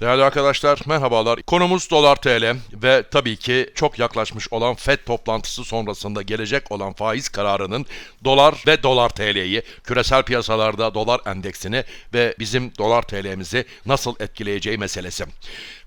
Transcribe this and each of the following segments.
Değerli arkadaşlar merhabalar. Konumuz dolar TL ve tabii ki çok yaklaşmış olan FED toplantısı sonrasında gelecek olan faiz kararının dolar ve dolar TL'yi, küresel piyasalarda dolar endeksini ve bizim dolar TL'mizi nasıl etkileyeceği meselesi.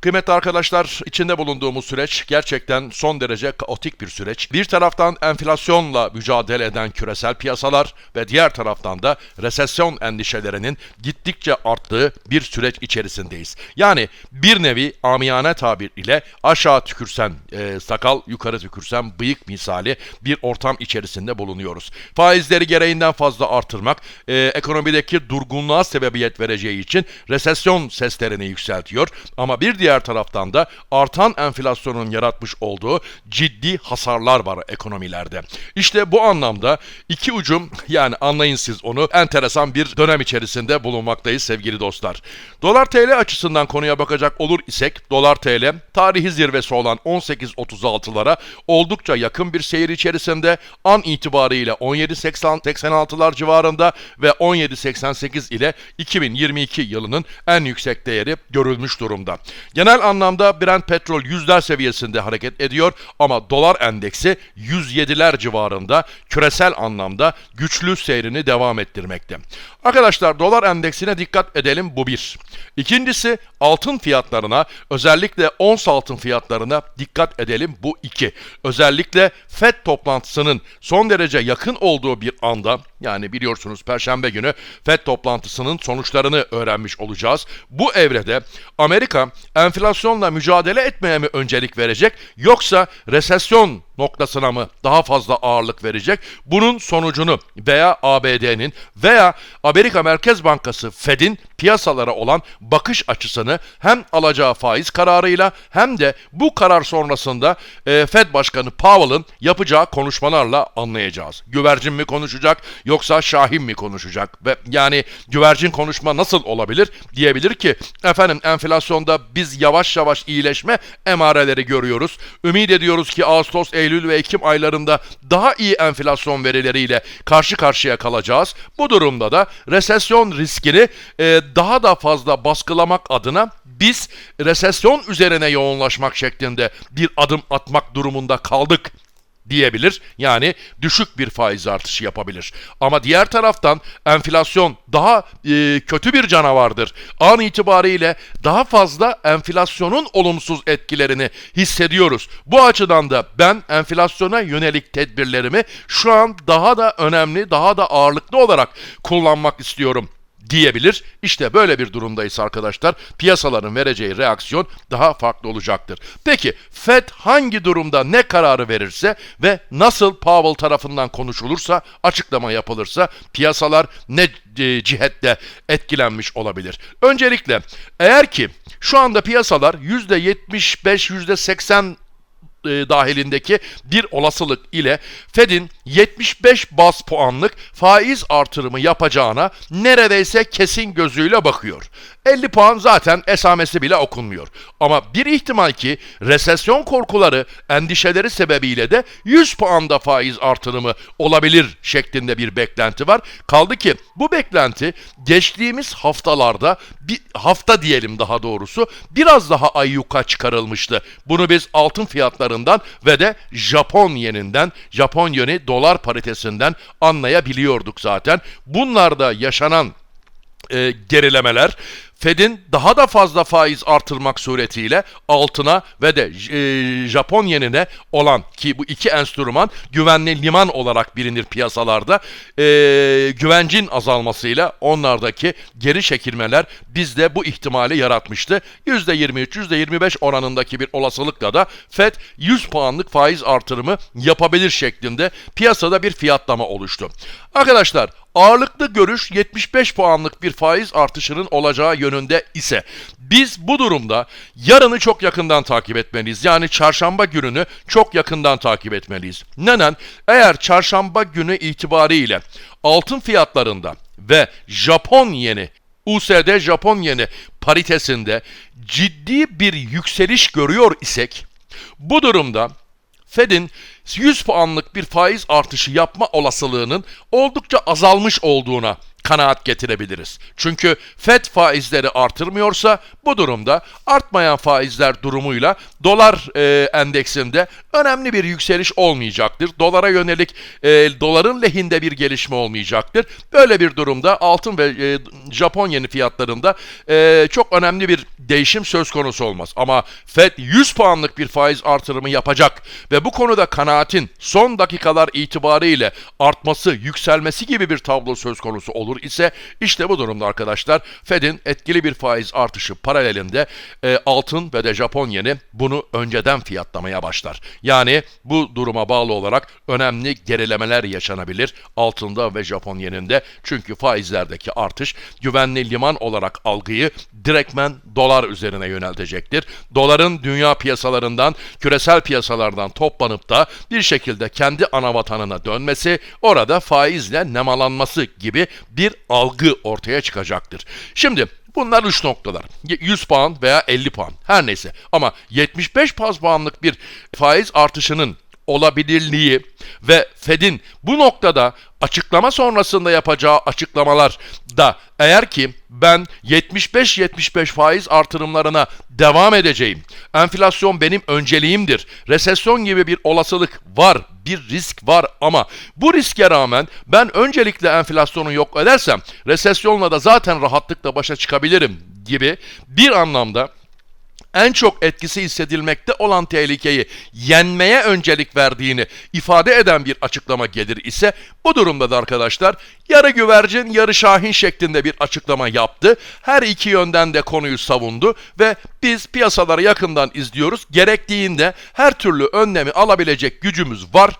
Kıymetli arkadaşlar içinde bulunduğumuz süreç gerçekten son derece kaotik bir süreç. Bir taraftan enflasyonla mücadele eden küresel piyasalar ve diğer taraftan da resesyon endişelerinin gittikçe arttığı bir süreç içerisindeyiz. Yani bir nevi amiyane tabir ile aşağı tükürsen e, sakal, yukarı tükürsen bıyık misali bir ortam içerisinde bulunuyoruz. Faizleri gereğinden fazla artırmak e, ekonomideki durgunluğa sebebiyet vereceği için resesyon seslerini yükseltiyor. Ama bir diğer taraftan da artan enflasyonun yaratmış olduğu ciddi hasarlar var ekonomilerde. İşte bu anlamda iki ucum yani anlayın siz onu enteresan bir dönem içerisinde bulunmaktayız sevgili dostlar. Dolar TL açısından konuya bakacak olur isek dolar TL tarihi zirvesi olan 18.36'lara oldukça yakın bir seyir içerisinde an itibariyle 17.86'lar civarında ve 17.88 ile 2022 yılının en yüksek değeri görülmüş durumda. Genel anlamda Brent petrol yüzler seviyesinde hareket ediyor ama dolar endeksi 107'ler civarında küresel anlamda güçlü seyrini devam ettirmekte. Arkadaşlar dolar endeksine dikkat edelim bu bir. İkincisi altın fiyatlarına özellikle ons altın fiyatlarına dikkat edelim bu iki. Özellikle FED toplantısının son derece yakın olduğu bir anda yani biliyorsunuz Perşembe günü FED toplantısının sonuçlarını öğrenmiş olacağız. Bu evrede Amerika enflasyonla mücadele etmeye mi öncelik verecek yoksa resesyon noktasına mı daha fazla ağırlık verecek? Bunun sonucunu veya ABD'nin veya Amerika Merkez Bankası Fed'in piyasalara olan bakış açısını hem alacağı faiz kararıyla hem de bu karar sonrasında e, Fed Başkanı Powell'ın yapacağı konuşmalarla anlayacağız. Güvercin mi konuşacak yoksa Şahin mi konuşacak? Ve yani güvercin konuşma nasıl olabilir? Diyebilir ki efendim enflasyonda biz yavaş yavaş iyileşme emareleri görüyoruz. Ümit ediyoruz ki Ağustos, Eylül ve Ekim aylarında daha iyi enflasyon verileriyle karşı karşıya kalacağız. Bu durumda da resesyon riskini e, daha da fazla baskılamak adına biz resesyon üzerine yoğunlaşmak şeklinde bir adım atmak durumunda kaldık diyebilir. Yani düşük bir faiz artışı yapabilir. Ama diğer taraftan enflasyon daha e, kötü bir canavardır. An itibariyle daha fazla enflasyonun olumsuz etkilerini hissediyoruz. Bu açıdan da ben enflasyona yönelik tedbirlerimi şu an daha da önemli, daha da ağırlıklı olarak kullanmak istiyorum diyebilir. İşte böyle bir durumdayız arkadaşlar. Piyasaların vereceği reaksiyon daha farklı olacaktır. Peki Fed hangi durumda ne kararı verirse ve nasıl Powell tarafından konuşulursa, açıklama yapılırsa piyasalar ne e, cihette etkilenmiş olabilir? Öncelikle eğer ki şu anda piyasalar %75, %80 e, dahilindeki bir olasılık ile Fed'in 75 bas puanlık faiz artırımı yapacağına neredeyse kesin gözüyle bakıyor. 50 puan zaten esamesi bile okunmuyor. Ama bir ihtimal ki resesyon korkuları, endişeleri sebebiyle de 100 puanda faiz artırımı olabilir şeklinde bir beklenti var. Kaldı ki bu beklenti geçtiğimiz haftalarda bir hafta diyelim daha doğrusu biraz daha ayyuka çıkarılmıştı. Bunu biz altın fiyatlarından ve de Japon yeninden, Japon yeni dolar paritesinden anlayabiliyorduk zaten. Bunlarda yaşanan e, gerilemeler Fed'in daha da fazla faiz artırmak suretiyle altına ve de e, Japon yenine olan ki bu iki enstrüman güvenli liman olarak bilinir piyasalarda e, güvencin azalmasıyla onlardaki geri çekilmeler bizde bu ihtimali yaratmıştı. %23, %25 oranındaki bir olasılıkla da Fed 100 puanlık faiz artırımı yapabilir şeklinde piyasada bir fiyatlama oluştu. Arkadaşlar ağırlıklı görüş 75 puanlık bir faiz artışının olacağı yönünde ise biz bu durumda yarını çok yakından takip etmeliyiz. Yani çarşamba gününü çok yakından takip etmeliyiz. Neden? Eğer çarşamba günü itibariyle altın fiyatlarında ve Japon yeni USD Japon yeni paritesinde ciddi bir yükseliş görüyor isek bu durumda Fed'in 100 puanlık bir faiz artışı yapma olasılığının oldukça azalmış olduğuna kanaat getirebiliriz. Çünkü FED faizleri artırmıyorsa bu durumda artmayan faizler durumuyla dolar e, endeksinde önemli bir yükseliş olmayacaktır. Dolara yönelik e, doların lehinde bir gelişme olmayacaktır. Böyle bir durumda altın ve e, Japon yeni fiyatlarında e, çok önemli bir değişim söz konusu olmaz. Ama FED 100 puanlık bir faiz artırımı yapacak ve bu konuda kanaatin son dakikalar itibariyle artması, yükselmesi gibi bir tablo söz konusu olur ise işte bu durumda arkadaşlar Fed'in etkili bir faiz artışı paralelinde e, altın ve de Japon yeni bunu önceden fiyatlamaya başlar. Yani bu duruma bağlı olarak önemli gerilemeler yaşanabilir altında ve Japon yeninde. Çünkü faizlerdeki artış güvenli liman olarak algıyı direktmen dolar üzerine yöneltecektir. Doların dünya piyasalarından, küresel piyasalardan toplanıp da bir şekilde kendi ana vatanına dönmesi, orada faizle nemalanması gibi bir algı ortaya çıkacaktır. Şimdi Bunlar üç noktalar. 100 puan veya 50 puan her neyse. Ama 75 baz puanlık bir faiz artışının olabilirliği ve Fed'in bu noktada açıklama sonrasında yapacağı açıklamalar da eğer ki ben 75-75 faiz artırımlarına devam edeceğim. Enflasyon benim önceliğimdir. Resesyon gibi bir olasılık var, bir risk var ama bu riske rağmen ben öncelikle enflasyonu yok edersem resesyonla da zaten rahatlıkla başa çıkabilirim gibi bir anlamda en çok etkisi hissedilmekte olan tehlikeyi yenmeye öncelik verdiğini ifade eden bir açıklama gelir ise bu durumda da arkadaşlar yarı güvercin yarı şahin şeklinde bir açıklama yaptı. Her iki yönden de konuyu savundu ve biz piyasaları yakından izliyoruz. Gerektiğinde her türlü önlemi alabilecek gücümüz var.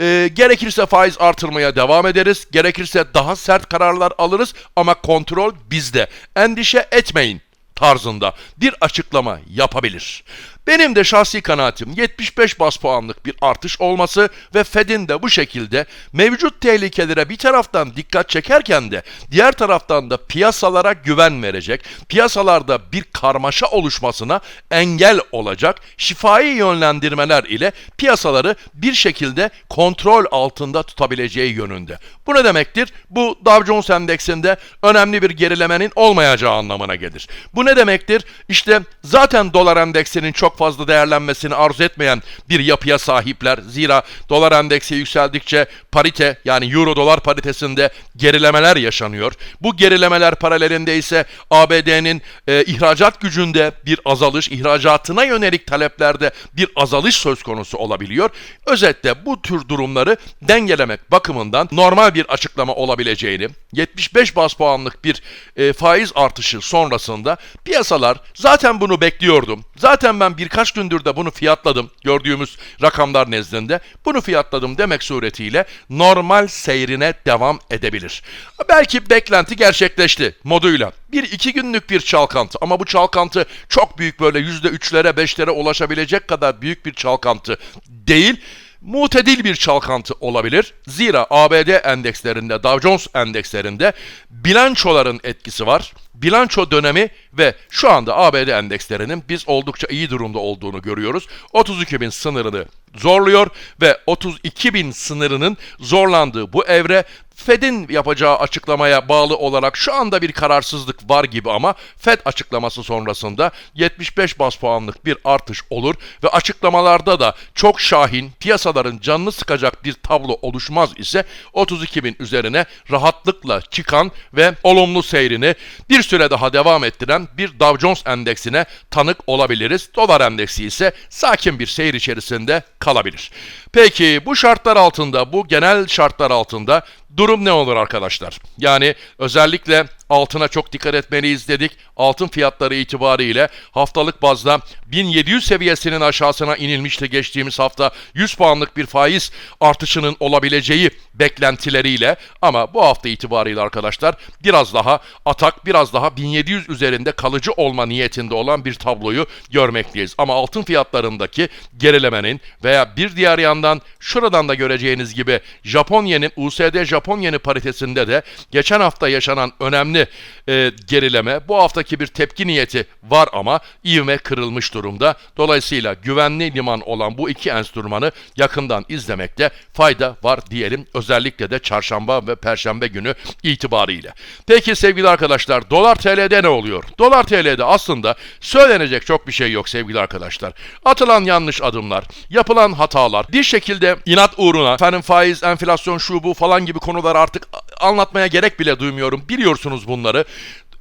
E, gerekirse faiz artırmaya devam ederiz. Gerekirse daha sert kararlar alırız ama kontrol bizde. Endişe etmeyin tarzında bir açıklama yapabilir. Benim de şahsi kanaatim 75 bas puanlık bir artış olması ve Fed'in de bu şekilde mevcut tehlikelere bir taraftan dikkat çekerken de diğer taraftan da piyasalara güven verecek, piyasalarda bir karmaşa oluşmasına engel olacak şifai yönlendirmeler ile piyasaları bir şekilde kontrol altında tutabileceği yönünde. Bu ne demektir? Bu Dow Jones Endeksinde önemli bir gerilemenin olmayacağı anlamına gelir. Bu ne demektir? İşte zaten dolar endeksinin çok fazla değerlenmesini arzu etmeyen bir yapıya sahipler. Zira dolar endeksi yükseldikçe parite yani euro dolar paritesinde gerilemeler yaşanıyor. Bu gerilemeler paralelinde ise ABD'nin e, ihracat gücünde bir azalış, ihracatına yönelik taleplerde bir azalış söz konusu olabiliyor. Özetle bu tür durumları dengelemek bakımından normal bir açıklama olabileceğini, 75 bas puanlık bir e, faiz artışı sonrasında piyasalar zaten bunu bekliyordum. Zaten ben birkaç gündür de bunu fiyatladım. Gördüğümüz rakamlar nezdinde bunu fiyatladım demek suretiyle normal seyrine devam edebilir. Belki beklenti gerçekleşti moduyla. Bir iki günlük bir çalkantı ama bu çalkantı çok büyük böyle yüzde üçlere beşlere ulaşabilecek kadar büyük bir çalkantı değil mutedil bir çalkantı olabilir. Zira ABD endekslerinde, Dow Jones endekslerinde bilançoların etkisi var. Bilanço dönemi ve şu anda ABD endekslerinin biz oldukça iyi durumda olduğunu görüyoruz. 32 bin sınırını zorluyor ve 32 bin sınırının zorlandığı bu evre Fed'in yapacağı açıklamaya bağlı olarak şu anda bir kararsızlık var gibi ama Fed açıklaması sonrasında 75 bas puanlık bir artış olur ve açıklamalarda da çok şahin piyasaların canını sıkacak bir tablo oluşmaz ise 32 bin üzerine rahatlıkla çıkan ve olumlu seyrini bir süre daha devam ettiren bir Dow Jones endeksine tanık olabiliriz. Dolar endeksi ise sakin bir seyir içerisinde kalabilir. Peki bu şartlar altında, bu genel şartlar altında durum ne olur arkadaşlar? Yani özellikle altına çok dikkat etmeliyiz dedik. Altın fiyatları itibariyle haftalık bazda 1700 seviyesinin aşağısına inilmişti geçtiğimiz hafta 100 puanlık bir faiz artışının olabileceği beklentileriyle ama bu hafta itibariyle arkadaşlar biraz daha atak biraz daha 1700 üzerinde kalıcı olma niyetinde olan bir tabloyu görmekteyiz. Ama altın fiyatlarındaki gerilemenin veya bir diğer yandan şuradan da göreceğiniz gibi Japonya'nın USD Japon yeni paritesinde de geçen hafta yaşanan önemli e, gerileme, bu haftaki bir tepki niyeti var ama ivme kırılmış durumda. Dolayısıyla güvenli liman olan bu iki enstrümanı yakından izlemekte fayda var diyelim. Özellikle de çarşamba ve perşembe günü itibariyle. Peki sevgili arkadaşlar dolar TL'de ne oluyor? Dolar TL'de aslında söylenecek çok bir şey yok sevgili arkadaşlar. Atılan yanlış adımlar, yapılan hatalar, bir şekilde inat uğruna efendim faiz, enflasyon, şu bu falan gibi konular artık anlatmaya gerek bile duymuyorum. Biliyorsunuz bunları.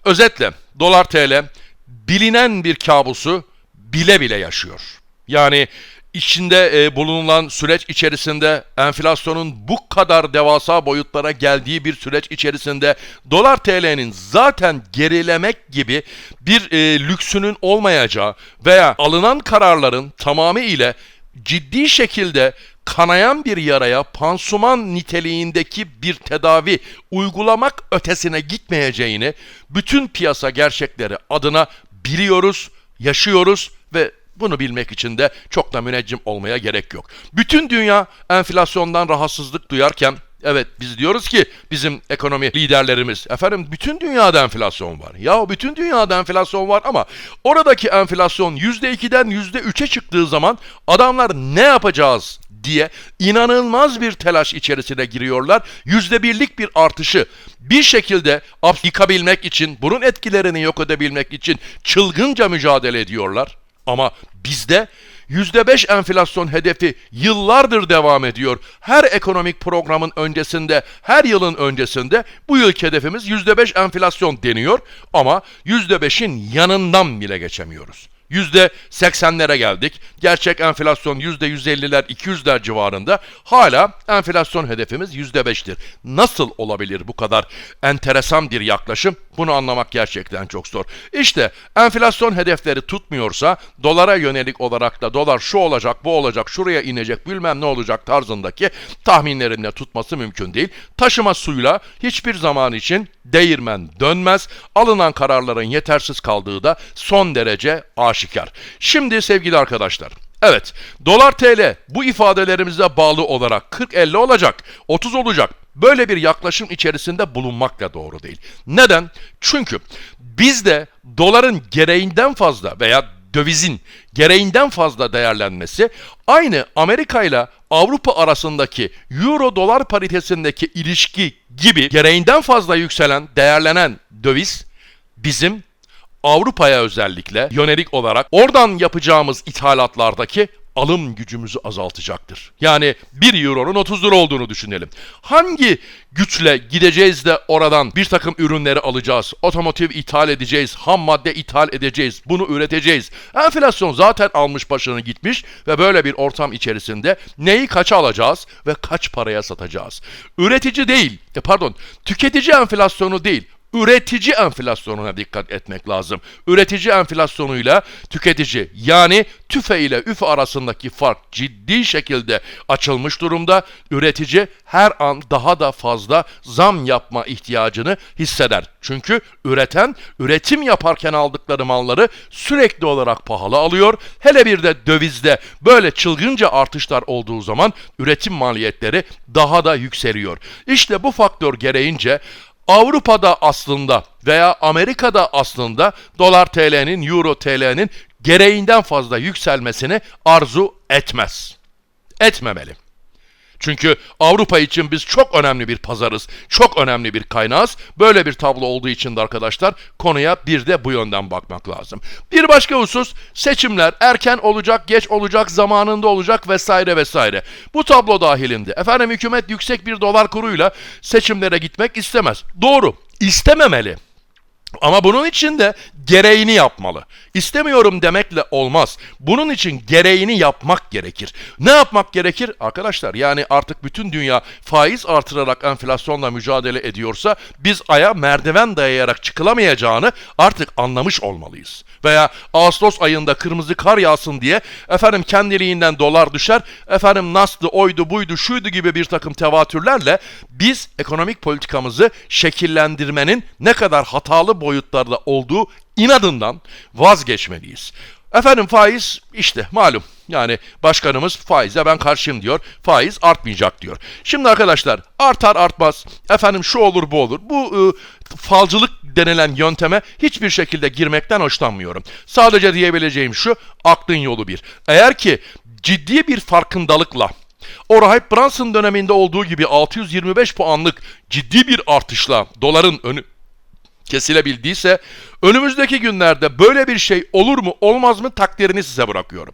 Özetle dolar TL bilinen bir kabusu bile bile yaşıyor. Yani içinde e, bulunulan süreç içerisinde enflasyonun bu kadar devasa boyutlara geldiği bir süreç içerisinde dolar TL'nin zaten gerilemek gibi bir e, lüksünün olmayacağı veya alınan kararların tamamıyla ciddi şekilde kanayan bir yaraya pansuman niteliğindeki bir tedavi uygulamak ötesine gitmeyeceğini bütün piyasa gerçekleri adına biliyoruz, yaşıyoruz ve bunu bilmek için de çok da müneccim olmaya gerek yok. Bütün dünya enflasyondan rahatsızlık duyarken Evet biz diyoruz ki bizim ekonomi liderlerimiz efendim bütün dünyada enflasyon var. Ya bütün dünyada enflasyon var ama oradaki enflasyon %2'den %3'e çıktığı zaman adamlar ne yapacağız diye inanılmaz bir telaş içerisine giriyorlar. Yüzde birlik bir artışı bir şekilde yıkabilmek için, bunun etkilerini yok edebilmek için çılgınca mücadele ediyorlar. Ama bizde %5 enflasyon hedefi yıllardır devam ediyor. Her ekonomik programın öncesinde, her yılın öncesinde bu yılki hedefimiz %5 enflasyon deniyor ama %5'in yanından bile geçemiyoruz. %80'lere geldik. Gerçek enflasyon %150'ler 200'ler civarında. Hala enflasyon hedefimiz %5'tir. Nasıl olabilir bu kadar enteresan bir yaklaşım? Bunu anlamak gerçekten çok zor. İşte enflasyon hedefleri tutmuyorsa dolara yönelik olarak da dolar şu olacak, bu olacak, şuraya inecek, bilmem ne olacak tarzındaki tahminlerinde tutması mümkün değil. Taşıma suyla hiçbir zaman için değirmen dönmez. Alınan kararların yetersiz kaldığı da son derece aşikar. Şimdi sevgili arkadaşlar, evet dolar TL bu ifadelerimize bağlı olarak 40-50 olacak, 30 olacak. Böyle bir yaklaşım içerisinde bulunmakla doğru değil. Neden? Çünkü bizde doların gereğinden fazla veya dövizin gereğinden fazla değerlenmesi aynı Amerika ile Avrupa arasındaki euro dolar paritesindeki ilişki gibi gereğinden fazla yükselen, değerlenen döviz bizim Avrupa'ya özellikle yönelik olarak oradan yapacağımız ithalatlardaki alım gücümüzü azaltacaktır. Yani 1 euronun 30 lira olduğunu düşünelim. Hangi güçle gideceğiz de oradan bir takım ürünleri alacağız, otomotiv ithal edeceğiz, ham madde ithal edeceğiz, bunu üreteceğiz. Enflasyon zaten almış başını gitmiş ve böyle bir ortam içerisinde neyi kaça alacağız ve kaç paraya satacağız? Üretici değil, e pardon, tüketici enflasyonu değil, üretici enflasyonuna dikkat etmek lazım. Üretici enflasyonuyla tüketici yani tüfe ile üfe arasındaki fark ciddi şekilde açılmış durumda. Üretici her an daha da fazla zam yapma ihtiyacını hisseder. Çünkü üreten üretim yaparken aldıkları malları sürekli olarak pahalı alıyor. Hele bir de dövizde böyle çılgınca artışlar olduğu zaman üretim maliyetleri daha da yükseliyor. İşte bu faktör gereğince Avrupa'da aslında veya Amerika'da aslında dolar TL'nin, euro TL'nin gereğinden fazla yükselmesini arzu etmez. Etmemeli. Çünkü Avrupa için biz çok önemli bir pazarız, çok önemli bir kaynağız. Böyle bir tablo olduğu için de arkadaşlar konuya bir de bu yönden bakmak lazım. Bir başka husus seçimler erken olacak, geç olacak, zamanında olacak vesaire vesaire. Bu tablo dahilinde efendim hükümet yüksek bir dolar kuruyla seçimlere gitmek istemez. Doğru, istememeli. Ama bunun için de gereğini yapmalı. İstemiyorum demekle olmaz. Bunun için gereğini yapmak gerekir. Ne yapmak gerekir? Arkadaşlar yani artık bütün dünya faiz artırarak enflasyonla mücadele ediyorsa biz aya merdiven dayayarak çıkılamayacağını artık anlamış olmalıyız. Veya Ağustos ayında kırmızı kar yağsın diye efendim kendiliğinden dolar düşer, efendim naslı, oydu, buydu, şuydu gibi bir takım tevatürlerle biz ekonomik politikamızı şekillendirmenin ne kadar hatalı boyutlarda olduğu inadından vazgeçmeliyiz. Efendim faiz işte malum Yani başkanımız faize ben karşıyım diyor. Faiz artmayacak diyor. Şimdi arkadaşlar artar artmaz. Efendim şu olur bu olur. Bu e, falcılık denilen yönteme hiçbir şekilde girmekten hoşlanmıyorum. Sadece diyebileceğim şu aklın yolu bir. Eğer ki ciddi bir farkındalıkla o Rahip Brunson döneminde olduğu gibi 625 puanlık ciddi bir artışla doların önü kesilebildiyse önümüzdeki günlerde böyle bir şey olur mu olmaz mı takdirini size bırakıyorum.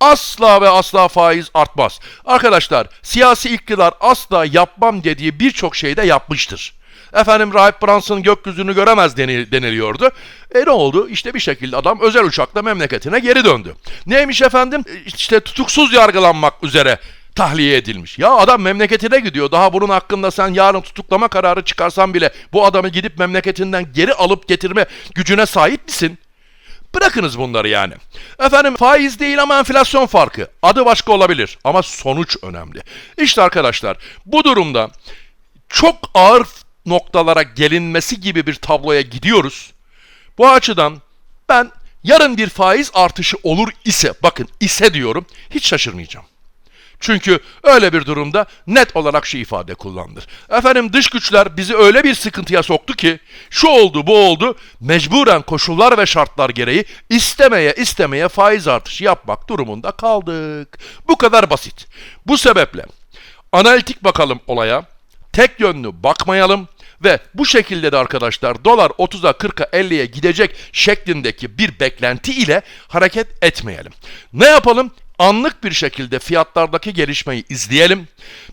Asla ve asla faiz artmaz. Arkadaşlar siyasi iktidar asla yapmam dediği birçok şeyde yapmıştır. Efendim Rahip Brunson gökyüzünü göremez denil- deniliyordu. E ne oldu? İşte bir şekilde adam özel uçakla memleketine geri döndü. Neymiş efendim? İşte tutuksuz yargılanmak üzere tahliye edilmiş. Ya adam memleketine gidiyor. Daha bunun hakkında sen yarın tutuklama kararı çıkarsan bile bu adamı gidip memleketinden geri alıp getirme gücüne sahip misin? Bırakınız bunları yani. Efendim faiz değil ama enflasyon farkı. Adı başka olabilir ama sonuç önemli. İşte arkadaşlar bu durumda çok ağır noktalara gelinmesi gibi bir tabloya gidiyoruz. Bu açıdan ben yarın bir faiz artışı olur ise bakın ise diyorum hiç şaşırmayacağım. Çünkü öyle bir durumda net olarak şu ifade kullanılır. Efendim dış güçler bizi öyle bir sıkıntıya soktu ki şu oldu bu oldu mecburen koşullar ve şartlar gereği istemeye istemeye faiz artışı yapmak durumunda kaldık. Bu kadar basit. Bu sebeple analitik bakalım olaya. Tek yönlü bakmayalım ve bu şekilde de arkadaşlar dolar 30'a 40'a 50'ye gidecek şeklindeki bir beklenti ile hareket etmeyelim. Ne yapalım? Anlık bir şekilde fiyatlardaki gelişmeyi izleyelim.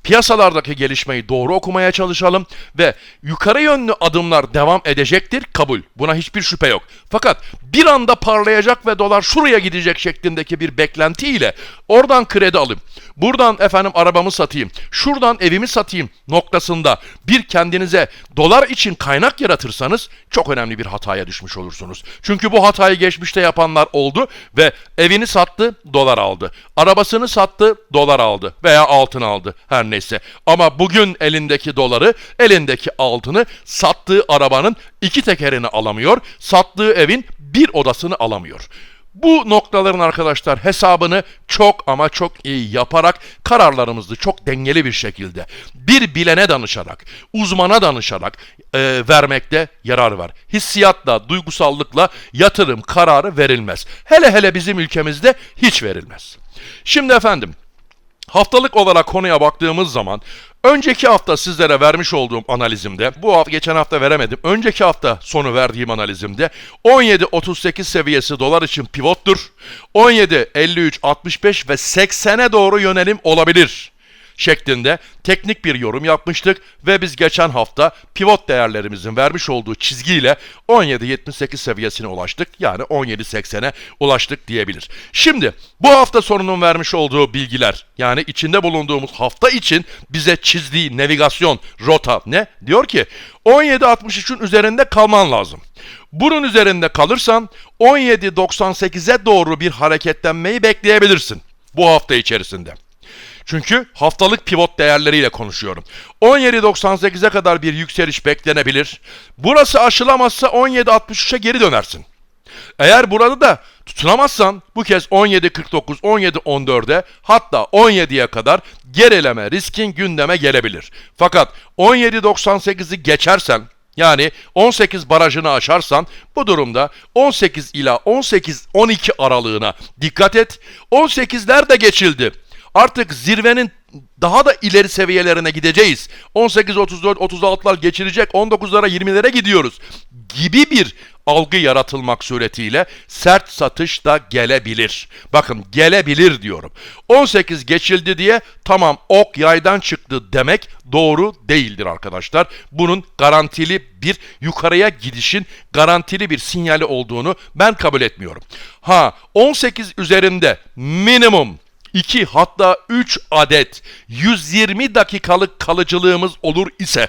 Piyasalardaki gelişmeyi doğru okumaya çalışalım ve yukarı yönlü adımlar devam edecektir kabul. Buna hiçbir şüphe yok. Fakat bir anda parlayacak ve dolar şuraya gidecek şeklindeki bir beklenti ile oradan kredi alayım. Buradan efendim arabamı satayım. Şuradan evimi satayım noktasında bir kendinize dolar için kaynak yaratırsanız çok önemli bir hataya düşmüş olursunuz. Çünkü bu hatayı geçmişte yapanlar oldu ve evini sattı, dolar aldı. Arabasını sattı, dolar aldı veya altın aldı her neyse. Ama bugün elindeki doları, elindeki altını sattığı arabanın iki tekerini alamıyor, sattığı evin bir odasını alamıyor. Bu noktaların arkadaşlar hesabını çok ama çok iyi yaparak kararlarımızı çok dengeli bir şekilde bir bilene danışarak, uzmana danışarak e, vermekte yarar var. Hissiyatla, duygusallıkla yatırım kararı verilmez. Hele hele bizim ülkemizde hiç verilmez. Şimdi efendim Haftalık olarak konuya baktığımız zaman önceki hafta sizlere vermiş olduğum analizimde, bu hafta geçen hafta veremedim. Önceki hafta sonu verdiğim analizimde 17.38 seviyesi dolar için pivottur. 17.53.65 ve 80'e doğru yönelim olabilir şeklinde teknik bir yorum yapmıştık ve biz geçen hafta pivot değerlerimizin vermiş olduğu çizgiyle 17.78 seviyesine ulaştık. Yani 17.80'e ulaştık diyebilir. Şimdi bu hafta sonunun vermiş olduğu bilgiler yani içinde bulunduğumuz hafta için bize çizdiği navigasyon rota ne? Diyor ki 17.63'ün üzerinde kalman lazım. Bunun üzerinde kalırsan 17.98'e doğru bir hareketlenmeyi bekleyebilirsin bu hafta içerisinde. Çünkü haftalık pivot değerleriyle konuşuyorum. 17.98'e kadar bir yükseliş beklenebilir. Burası aşılamazsa 17.63'e geri dönersin. Eğer burada da tutunamazsan bu kez 17.49, 17.14'e hatta 17'ye kadar gerileme riskin gündeme gelebilir. Fakat 17.98'i geçersen yani 18 barajını aşarsan bu durumda 18 ila 18-12 aralığına dikkat et. 18'ler de geçildi. Artık zirvenin daha da ileri seviyelerine gideceğiz. 18, 34, 36'lar geçirecek, 19'lara 20'lere gidiyoruz gibi bir algı yaratılmak suretiyle sert satış da gelebilir. Bakın gelebilir diyorum. 18 geçildi diye tamam ok yaydan çıktı demek doğru değildir arkadaşlar. Bunun garantili bir yukarıya gidişin garantili bir sinyali olduğunu ben kabul etmiyorum. Ha 18 üzerinde minimum 2 hatta 3 adet 120 dakikalık kalıcılığımız olur ise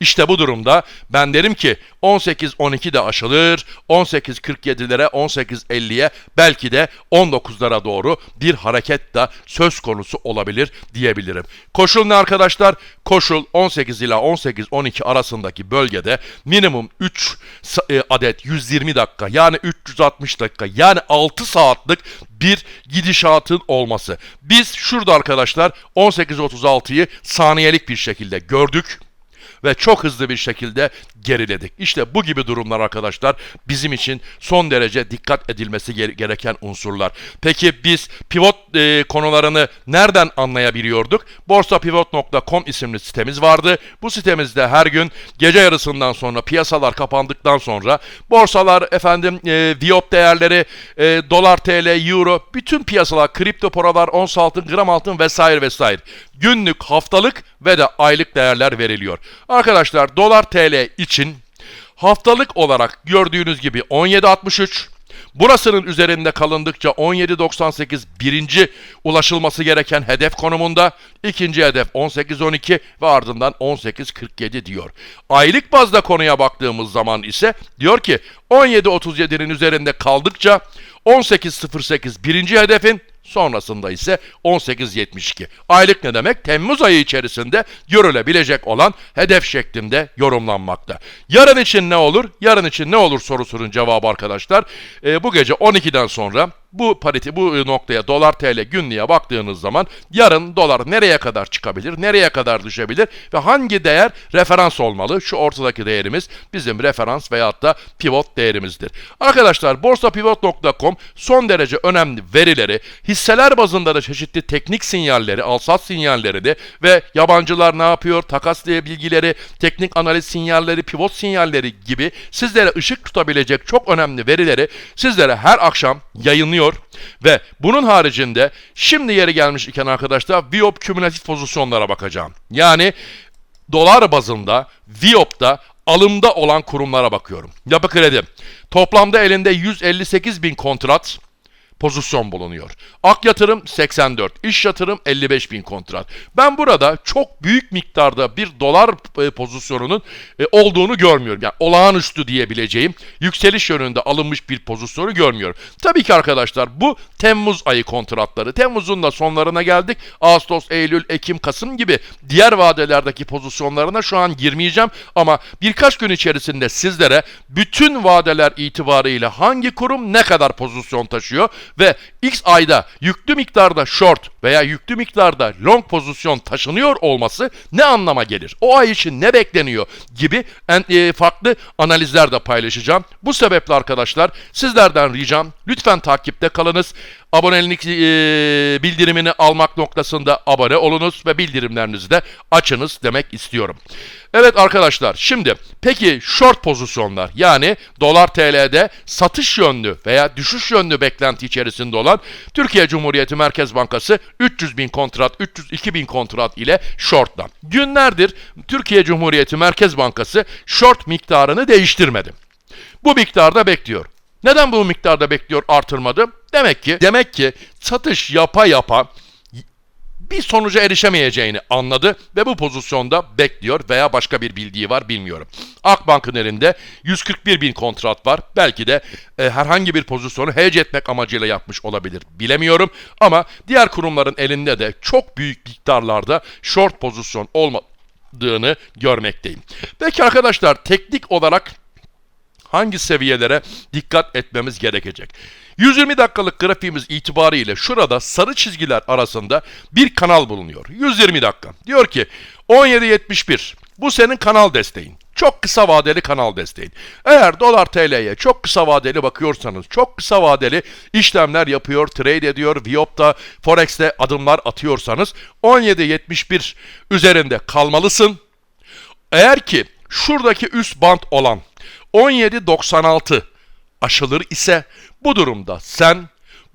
İşte bu durumda ben derim ki 18-12 de aşılır, 18-47'lere, 18-50'ye belki de 19'lara doğru bir hareket de söz konusu olabilir diyebilirim. Koşul ne arkadaşlar? Koşul 18 ila 18-12 arasındaki bölgede minimum 3 sa- e, adet 120 dakika yani 360 dakika yani 6 saatlik bir gidişatın olması. Biz şurada arkadaşlar 18.36'yı saniyelik bir şekilde gördük ve çok hızlı bir şekilde geriledik. İşte bu gibi durumlar arkadaşlar bizim için son derece dikkat edilmesi gere- gereken unsurlar. Peki biz pivot e, konularını nereden anlayabiliyorduk? borsapivot.com isimli sitemiz vardı. Bu sitemizde her gün gece yarısından sonra piyasalar kapandıktan sonra borsalar efendim e, Viop değerleri, e, dolar, TL, euro, bütün piyasalar, kripto paralar, ons altın, gram altın vesaire vesaire günlük, haftalık ve de aylık değerler veriliyor. Arkadaşlar dolar TL için haftalık olarak gördüğünüz gibi 17.63 Burasının üzerinde kalındıkça 17.98 birinci ulaşılması gereken hedef konumunda. ikinci hedef 18.12 ve ardından 18.47 diyor. Aylık bazda konuya baktığımız zaman ise diyor ki 17.37'nin üzerinde kaldıkça 18.08 birinci hedefin Sonrasında ise 18.72. Aylık ne demek? Temmuz ayı içerisinde görülebilecek olan hedef şeklinde yorumlanmakta. Yarın için ne olur? Yarın için ne olur sorusunun cevabı arkadaşlar. Ee, bu gece 12'den sonra bu parite bu noktaya dolar TL günlüğe baktığınız zaman yarın dolar nereye kadar çıkabilir, nereye kadar düşebilir ve hangi değer referans olmalı? Şu ortadaki değerimiz bizim referans veyahut da pivot değerimizdir. Arkadaşlar borsapivot.com son derece önemli verileri, hisseler bazında da çeşitli teknik sinyalleri, alsat sinyallerini ve yabancılar ne yapıyor, takas diye bilgileri, teknik analiz sinyalleri, pivot sinyalleri gibi sizlere ışık tutabilecek çok önemli verileri sizlere her akşam yayınlıyor ve bunun haricinde şimdi yeri gelmiş iken arkadaşlar Viop kümülatif pozisyonlara bakacağım. Yani dolar bazında Viop'ta alımda olan kurumlara bakıyorum. Yapı Kredi toplamda elinde 158 bin kontrat pozisyon bulunuyor. Ak yatırım 84, iş yatırım 55 bin kontrat. Ben burada çok büyük miktarda bir dolar e, pozisyonunun e, olduğunu görmüyorum. Yani olağanüstü diyebileceğim yükseliş yönünde alınmış bir pozisyonu görmüyorum. Tabii ki arkadaşlar bu Temmuz ayı kontratları. Temmuz'un da sonlarına geldik. Ağustos, Eylül, Ekim, Kasım gibi diğer vadelerdeki pozisyonlarına şu an girmeyeceğim. Ama birkaç gün içerisinde sizlere bütün vadeler itibarıyla hangi kurum ne kadar pozisyon taşıyor ve X ayda yüklü miktarda short veya yüklü miktarda long pozisyon taşınıyor olması ne anlama gelir? O ay için ne bekleniyor gibi en, e, farklı analizler de paylaşacağım. Bu sebeple arkadaşlar sizlerden ricam lütfen takipte kalınız. Abonelik e, bildirimini almak noktasında abone olunuz ve bildirimlerinizi de açınız demek istiyorum. Evet arkadaşlar şimdi peki short pozisyonlar yani dolar TL'de satış yönlü veya düşüş yönlü beklenti içerisinde olan Türkiye Cumhuriyeti Merkez Bankası 300 bin kontrat 302 bin kontrat ile shortla. Günlerdir Türkiye Cumhuriyeti Merkez Bankası short miktarını değiştirmedi. Bu miktarda bekliyor. Neden bu miktarda bekliyor artırmadı? Demek ki demek ki satış yapa yapa bir sonuca erişemeyeceğini anladı ve bu pozisyonda bekliyor veya başka bir bildiği var bilmiyorum. Akbank'ın elinde 141 bin kontrat var. Belki de e, herhangi bir pozisyonu hedge etmek amacıyla yapmış olabilir. Bilemiyorum ama diğer kurumların elinde de çok büyük miktarlarda short pozisyon olmadığını görmekteyim. Peki arkadaşlar teknik olarak hangi seviyelere dikkat etmemiz gerekecek? 120 dakikalık grafiğimiz itibariyle şurada sarı çizgiler arasında bir kanal bulunuyor. 120 dakika. Diyor ki 17.71 bu senin kanal desteğin. Çok kısa vadeli kanal desteğin. Eğer dolar TL'ye çok kısa vadeli bakıyorsanız, çok kısa vadeli işlemler yapıyor, trade ediyor, Viop'ta, Forex'te adımlar atıyorsanız 17.71 üzerinde kalmalısın. Eğer ki şuradaki üst band olan 17.96 aşılır ise bu durumda sen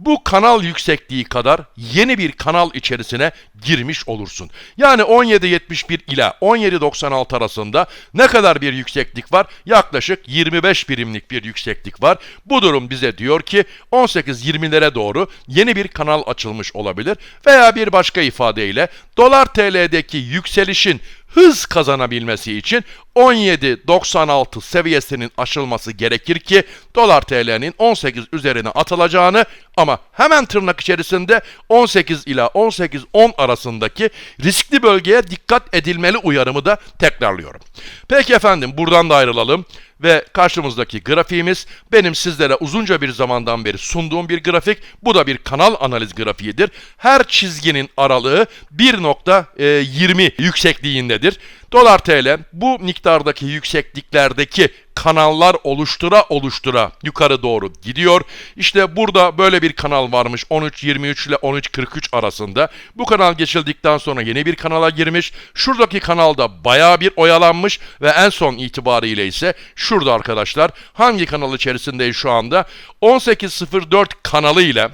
bu kanal yüksekliği kadar yeni bir kanal içerisine girmiş olursun. Yani 17.71 ile 17.96 arasında ne kadar bir yükseklik var? Yaklaşık 25 birimlik bir yükseklik var. Bu durum bize diyor ki 18-20'lere doğru yeni bir kanal açılmış olabilir. Veya bir başka ifadeyle dolar TL'deki yükselişin hız kazanabilmesi için 17.96 seviyesinin aşılması gerekir ki dolar TL'nin 18 üzerine atılacağını ama hemen tırnak içerisinde 18 ila 18.10 arasındaki riskli bölgeye dikkat edilmeli uyarımı da tekrarlıyorum. Peki efendim buradan da ayrılalım ve karşımızdaki grafiğimiz benim sizlere uzunca bir zamandan beri sunduğum bir grafik. Bu da bir kanal analiz grafiğidir. Her çizginin aralığı 1.20 yüksekliğindedir. Dolar TL bu miktardaki yüksekliklerdeki kanallar oluştura oluştura yukarı doğru gidiyor. İşte burada böyle bir kanal varmış 13.23 ile 13.43 arasında. Bu kanal geçildikten sonra yeni bir kanala girmiş. Şuradaki kanalda baya bir oyalanmış ve en son itibariyle ise şurada arkadaşlar hangi kanal içerisindeyiz şu anda? 18.04 kanalı ile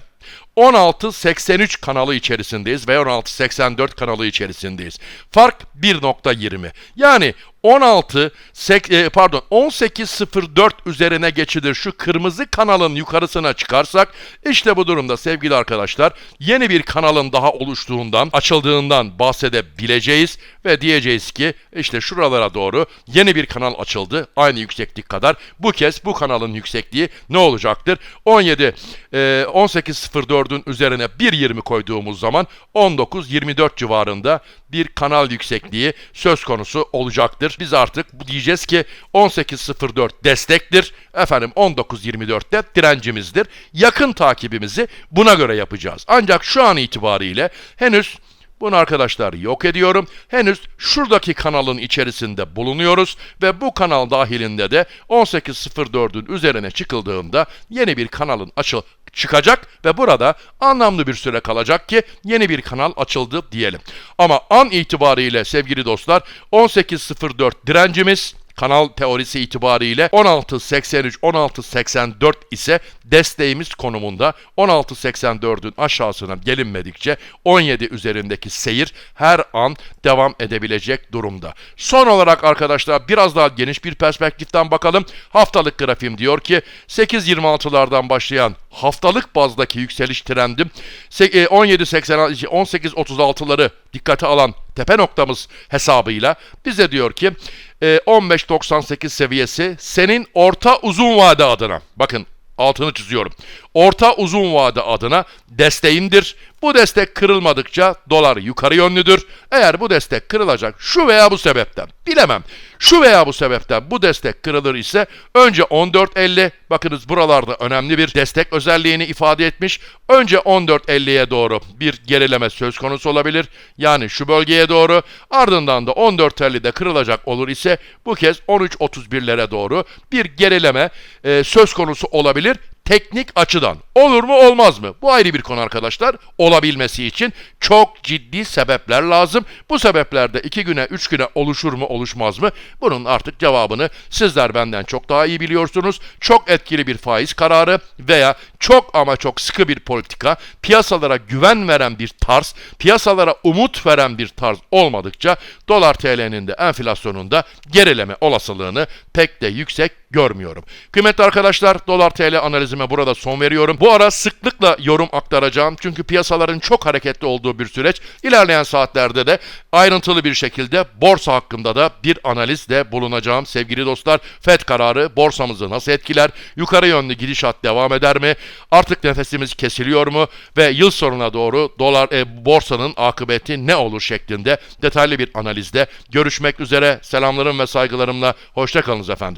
16.83 kanalı içerisindeyiz ve 16.84 kanalı içerisindeyiz. Fark 1.20. Yani 16 sek- e, pardon 18.04 üzerine geçilir. Şu kırmızı kanalın yukarısına çıkarsak işte bu durumda sevgili arkadaşlar yeni bir kanalın daha oluştuğundan açıldığından bahsedebileceğiz ve diyeceğiz ki işte şuralara doğru yeni bir kanal açıldı aynı yükseklik kadar. Bu kez bu kanalın yüksekliği ne olacaktır? 17 e, 18.04'ün üzerine 1.20 koyduğumuz zaman 19.24 civarında bir kanal yüksekliği söz konusu olacaktır. Biz artık bu diyeceğiz ki 18.04 destektir. Efendim 19.24'te direncimizdir. Yakın takibimizi buna göre yapacağız. Ancak şu an itibariyle henüz bunu arkadaşlar yok ediyorum. Henüz şuradaki kanalın içerisinde bulunuyoruz ve bu kanal dahilinde de 18.04'ün üzerine çıkıldığında yeni bir kanalın açıl çıkacak ve burada anlamlı bir süre kalacak ki yeni bir kanal açıldı diyelim. Ama an itibariyle sevgili dostlar 18.04 direncimiz kanal teorisi itibariyle 16.83 16.84 ise desteğimiz konumunda 16.84'ün aşağısına gelinmedikçe 17 üzerindeki seyir her an devam edebilecek durumda. Son olarak arkadaşlar biraz daha geniş bir perspektiften bakalım. Haftalık grafiğim diyor ki 8.26'lardan başlayan haftalık bazdaki yükseliş trendim 17.80 18.36'ları dikkate alan tepe noktamız hesabıyla bize diyor ki e, 15.98 seviyesi senin orta uzun vade adına bakın altını çiziyorum. Orta uzun vade adına desteğindir. Bu destek kırılmadıkça dolar yukarı yönlüdür. Eğer bu destek kırılacak şu veya bu sebepten bilemem. Şu veya bu sebepten bu destek kırılır ise önce 14.50 bakınız buralarda önemli bir destek özelliğini ifade etmiş. Önce 14.50'ye doğru bir gerileme söz konusu olabilir. Yani şu bölgeye doğru ardından da 14.50'de kırılacak olur ise bu kez 13.31'lere doğru bir gerileme e, söz konusu olabilir teknik açıdan. Olur mu olmaz mı? Bu ayrı bir konu arkadaşlar. Olabilmesi için çok ciddi sebepler lazım. Bu sebepler de 2 güne 3 güne oluşur mu oluşmaz mı? Bunun artık cevabını sizler benden çok daha iyi biliyorsunuz. Çok etkili bir faiz kararı veya çok ama çok sıkı bir politika, piyasalara güven veren bir tarz, piyasalara umut veren bir tarz olmadıkça dolar TL'nin de enflasyonunda gerileme olasılığını pek de yüksek görmüyorum. Kıymetli arkadaşlar dolar TL analizime burada son veriyorum. Bu ara sıklıkla yorum aktaracağım çünkü piyasaların çok hareketli olduğu bir süreç. İlerleyen saatlerde de ayrıntılı bir şekilde borsa hakkında da bir analizde bulunacağım sevgili dostlar. FED kararı borsamızı nasıl etkiler? Yukarı yönlü gidişat devam eder mi? Artık nefesimiz kesiliyor mu? Ve yıl sonuna doğru dolar e, borsanın akıbeti ne olur şeklinde detaylı bir analizde görüşmek üzere. Selamlarım ve saygılarımla hoşçakalınız efendim.